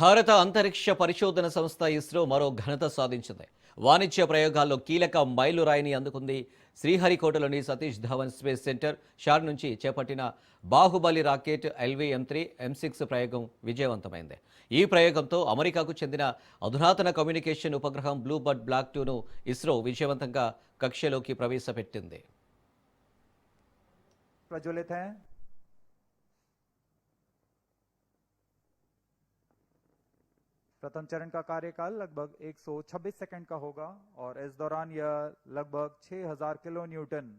భారత అంతరిక్ష పరిశోధన సంస్థ ఇస్రో మరో ఘనత సాధించింది. వాణిజ్య ప్రయోగాల్లో కీలక మైలురాయిని అందుకుంది శ్రీహరికోటలోని సతీష్ ధవన్ స్పేస్ సెంటర్. షార్ నుంచి చేపట్టిన Baahubali rocket LV M three M six ప్రయోగం విజయవంతమైంది. ఈ ప్రయోగంతో అమెరికాకు చెందిన అధునాతన కమ్యూనికేషన్ ఉపగ్రహం బ్లూబర్డ్ బ్లాక్ టూను ఇస్రో విజయవంతంగా కక్షలోకి ప్రవేశపెట్టింది. प्रथम चरण का कार्यकाल लगभग 126 सेकंड का होगा और इस दौरान यह लगभग 6000 किलो न्यूटन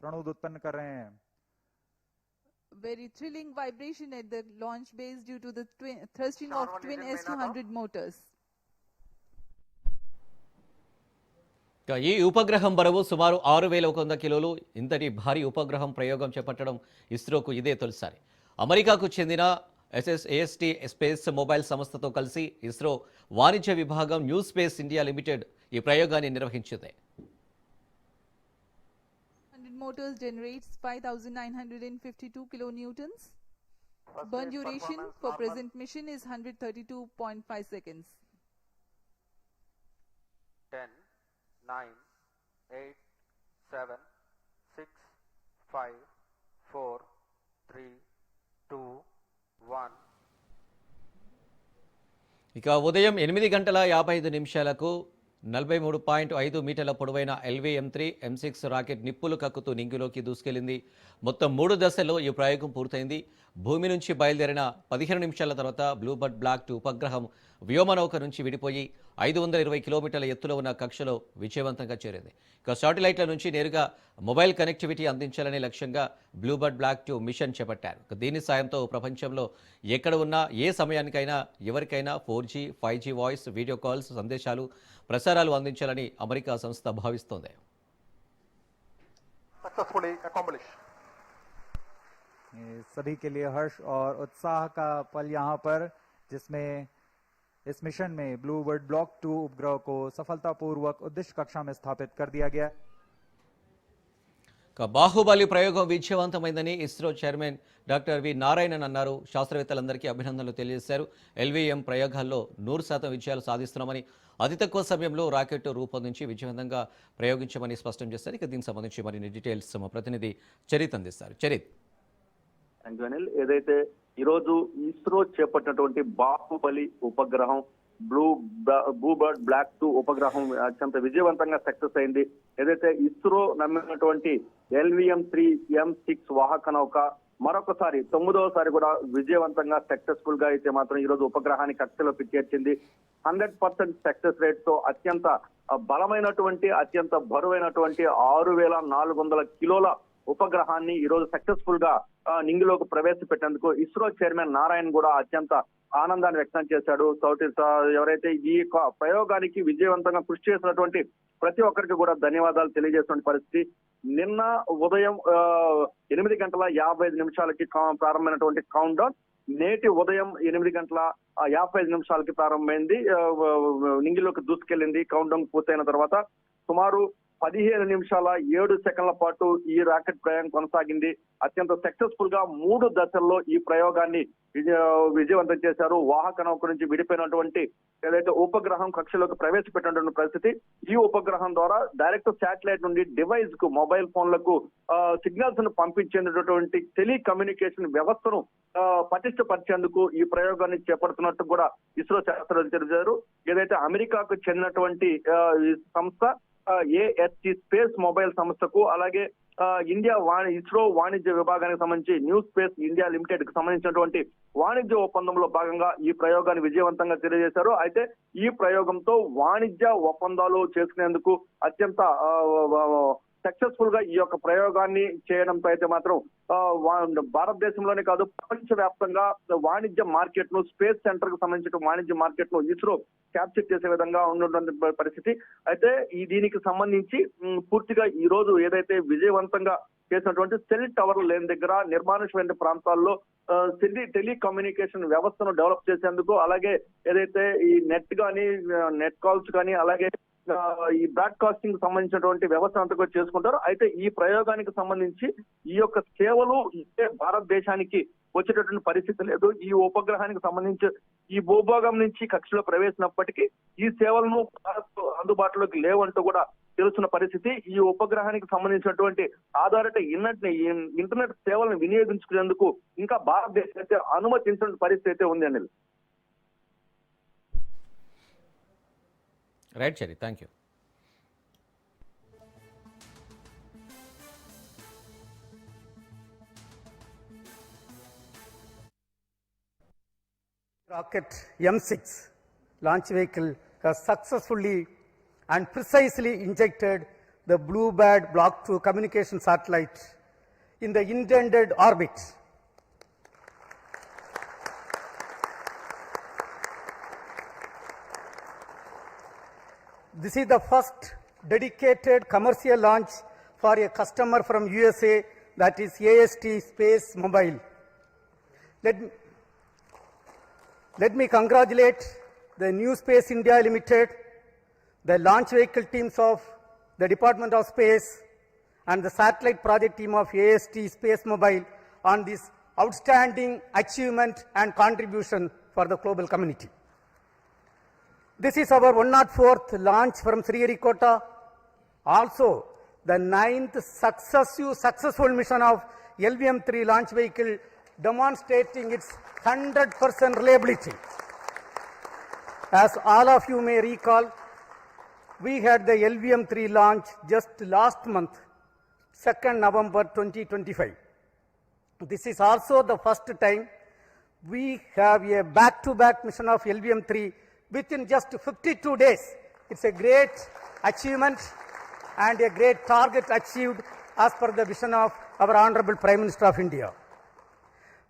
प्रणोद उत्पन्न कर रहे हैं very thrilling vibration at the launch base due to the twin, thrusting of twin S200 motors. ఇక ఈ ఉపగ్రహం బరువు సుమారు ఆరు వేల ఒక వంద కిలోలు ఇంతటి భారీ ఉపగ్రహం ప్రయోగం చేపట్టడం ఇస్రోకు ఇదే తొలిసారి అమెరికాకు చెందిన ఎస్ఎస్ఏఎస్టీ స్పేస్ మొబైల్ సంస్థతో కలిసి ఇస్రో వాణిజ్య విభాగం న్యూ స్పేస్ ఇండియా లిమిటెడ్ ఈ ప్రయోగాన్ని నిర్వహించింది 100 motors generates 5,952 kilonewtons. Burn duration for present mission is 132.5 seconds. 10, 9, 8, 7, 6, 5, 4, 3, 2, 1. ఇక ఉదయం ఎనిమిది గంటల యాభై ఐదు నిమిషాలకు నలభై మూడు పాయింట్ ఐదు మీటర్ల పొడవైన LV M three M six rocket నిప్పులు కక్కుతూ నింగిలోకి దూసుకెళ్ళింది మొత్తం మూడు దశల్లో ఈ ప్రయోగం పూర్తయింది. భూమి నుంచి బయలుదేరిన పదిహేను నిమిషాల తర్వాత బ్లూబర్డ్ బ్లాక్ టూ ఉపగ్రహం వ్యోమనౌక నుంచి విడిపోయి ఐదు వందల ఇరవై కిలోమీటర్ల ఎత్తులో ఉన్న కక్షలో విజయవంతంగా చేరింది ఇక శాటిలైట్ల నుంచి నేరుగా మొబైల్ కనెక్టివిటీ అందించాలనే లక్ష్యంగా బ్లూబర్డ్ బ్లాక్ టూ మిషన్ చేపట్టారు ఇక దీని సాయంతో ప్రపంచంలో ఎక్కడ ఉన్నా ఏ సమయానికైనా ఎవరికైనా four G five G voice video calls సందేశాలు ప్రసారాలు అందించాలని అమెరికా సంస్థ భావిస్తోంది successfully accomplished. ये सभी के लिए हर्ष और उत्साह का पल यहाँ पर जिसमें इस मिशन में ब्लू बर्ड ब्लॉक टू उपग्रह को सफलतापूर्वक उद्देश्य कक्षा में स्थापित कर दिया गया है ఇక బాహుబలి ప్రయోగం విజయవంతమైందని ISRO chairman doctor V Narayanan అన్నారు శాస్త్రవేత్తలందరికీ అభినందనలు తెలియజేశారు ఎల్వీఎం ప్రయోగాల్లో నూరు శాతం విజయాలు సాధిస్తున్నామని అతి తక్కువ సమయంలో రాకెట్ రూపొందించి విజయవంతంగా ప్రయోగించమని స్పష్టం చేశారు ఇక దీనికి సంబంధించి మరిన్ని డీటెయిల్స్ మా ప్రతినిధి చరిత్ అందిస్తారు చరిత్ థ్యాంక్ అనిల్ ఏదైతే ఈరోజు ఇస్రో చేపట్టినటువంటి బాహుబలి ఉపగ్రహం బ్లూ బ్లూబర్డ్ బ్లాక్ టూ ఉపగ్రహం అత్యంత విజయవంతంగా సక్సెస్ అయింది. ఏదైతే ఇస్రో నమ్మినటువంటి ఎల్విఎం త్రీ ఎం సిక్స్ వాహక నౌక మరొకసారి తొమ్మిదవసారి కూడా విజయవంతంగా సక్సెస్ఫుల్గా అయితే మాత్రం ఈ రోజు ఉపగ్రహాన్ని కక్షలోకి చేర్చింది హండ్రెడ్ పర్సెంట్ సక్సెస్ రేట్తో అత్యంత బలమైనటువంటి అత్యంత బరువైనటువంటి ఆరు వేల నాలుగు వందల కిలోల ఉపగ్రహాన్ని ఈ రోజు సక్సెస్ఫుల్గా నింగిలోకి ప్రవేశపెట్టేందుకు ఇస్రో చైర్మన్ నారాయణ్ కూడా అత్యంత ఆనందాన్ని వ్యక్తం చేశాడు. సౌటి ఎవరైతే ఈ ప్రయోగానికి విజయవంతంగా కృషి చేసినటువంటి ప్రతి ఒక్కరికి కూడా ధన్యవాదాలు తెలియజేసిన పరిస్థితి. నిన్న ఉదయం ఎనిమిది గంటల యాభై ఐదు నిమిషాలకి కా- ప్రారంభమైనటువంటి కౌంట్ డౌన్ నేటి ఉదయం ఎనిమిది గంటల యాభై ఐదు నిమిషాలకి ప్రారంభమైంది. నింగిలోకి దూసుకెళ్ళింది. కౌంట్ డౌన్ పూర్తయిన తర్వాత సుమారు పదిహేను నిమిషాల ఏడు సెకండ్ల పాటు ఈ రాకెట్ ప్రయాణం కొనసాగింది. అత్యంత సక్సెస్ఫుల్గా మూడు దశల్లో ఈ ప్రయోగాన్ని విజయ విజయవంతం చేశారు. వాహక నౌక నుంచి విడిపోయినటువంటి ఏదైతే ఉపగ్రహం కక్షలోకి ప్రవేశపెట్టినటువంటి పరిస్థితి ఈ ఉపగ్రహం ద్వారా డైరెక్ట్ శాటిలైట్ నుండి డివైస్కు మొబైల్ ఫోన్లకు సిగ్నల్స్ను పంపించేటటువంటి టెలికమ్యూనికేషన్ వ్యవస్థను పటిష్టపరిచేందుకు ఈ ప్రయోగాన్ని చేపడుతున్నట్టు కూడా ఇస్రో శాస్త్రవేత్తలు తెలిపారు. ఏదైతే అమెరికాకు చెందినటువంటి ఈ సంస్థ ఏఎస్టి స్పేస్ మొబైల్ సంస్థకు అలాగే ఆ, ఇండియా వాణి ఇస్రో వాణిజ్య విభాగానికి సంబంధించి న్యూ స్పేస్ ఇండియా లిమిటెడ్కు సంబంధించినటువంటి వాణిజ్య ఒప్పందంలో భాగంగా ఈ ప్రయోగాన్ని విజయవంతంగా తెలియజేశారు. అయితే ఈ ప్రయోగంతో వాణిజ్య ఒప్పందాలు చేసుకునేందుకు అత్యంత సక్సెస్ఫుల్గా ఈ యొక్క ప్రయోగాన్ని చేయడంతో అయితే మాత్రం భారతదేశంలోనే కాదు ప్రపంచ వ్యాప్తంగా వాణిజ్య మార్కెట్ను స్పేస్ సెంటర్కు సంబంధించిన వాణిజ్య మార్కెట్ను ఇస్రో క్యాప్చర్ చేసే విధంగా ఉన్నటువంటి పరిస్థితి. అయితే ఈ దీనికి సంబంధించి పూర్తిగా ఈ రోజు ఏదైతే విజయవంతంగా చేసినటువంటి సెల్ టవర్లు లేని దగ్గర నిర్మానుషమైన ప్రాంతాల్లో ఆ, టెలి టెలికమ్యూనికేషన్ వ్యవస్థను డెవలప్ చేసేందుకు అలాగే ఏదైతే ఈ నెట్ కానీ నెట్ కాల్స్ కానీ అలాగే ఈ బ్రాడ్కాస్టింగ్ సంబంధించినటువంటి వ్యవస్థ అంతా కూడా చేసుకుంటారు. అయితే ఈ ప్రయోగానికి సంబంధించి ఈ యొక్క సేవలు ఇదే భారతదేశానికి వచ్చేటటువంటి పరిస్థితి లేదు. ఈ ఉపగ్రహానికి సంబంధించి ఈ భూభాగం నుంచి కక్షలో ప్రవేశినప్పటికీ ఈ సేవలను భారత్ అందుబాటులోకి లేవంటూ కూడా తెలుస్తున్న పరిస్థితి. ఈ ఉపగ్రహానికి సంబంధించినటువంటి ఆధారిత ఇన్నట్ ఇంటర్నెట్ సేవలను వినియోగించుకునేందుకు ఇంకా భారతదేశం అయితే అనుమతించిన పరిస్థితి అయితే ఉంది Anil. Right, Sherry. Thank you. rocket M6 launch vehicle has successfully and precisely injected the Blue Bird Block 2 communication satellite in the intended orbit. This is the first dedicated commercial launch for a customer from USA that is AST Space Mobile. Let, let me congratulate the New Space India Limited, the launch vehicle teams of the Department of Space, and the satellite project team of AST Space Mobile on this outstanding achievement and contribution for the global community. This is our 104th launch from Sriharikota. Also, the ninth successive successful mission of LVM-3 launch vehicle demonstrating its 100% reliability. As all of you may recall, we had the LVM-3 launch just last month, 2nd November 2025. This is also the first time we have a back-to-back mission of LVM-3 within just 52 days. It's a great achievement and a great target achieved as per the vision of our Honorable Prime Minister of India.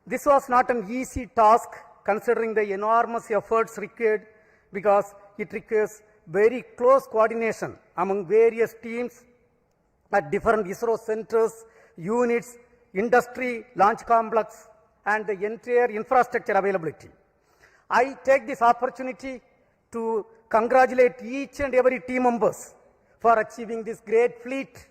This was not an easy task considering the enormous efforts required because it requires very close coordination among various teams at different ISRO centers, units, industry, launch complex, and the entire infrastructure availability. I take this opportunity to congratulate each and every team members for achieving this great feat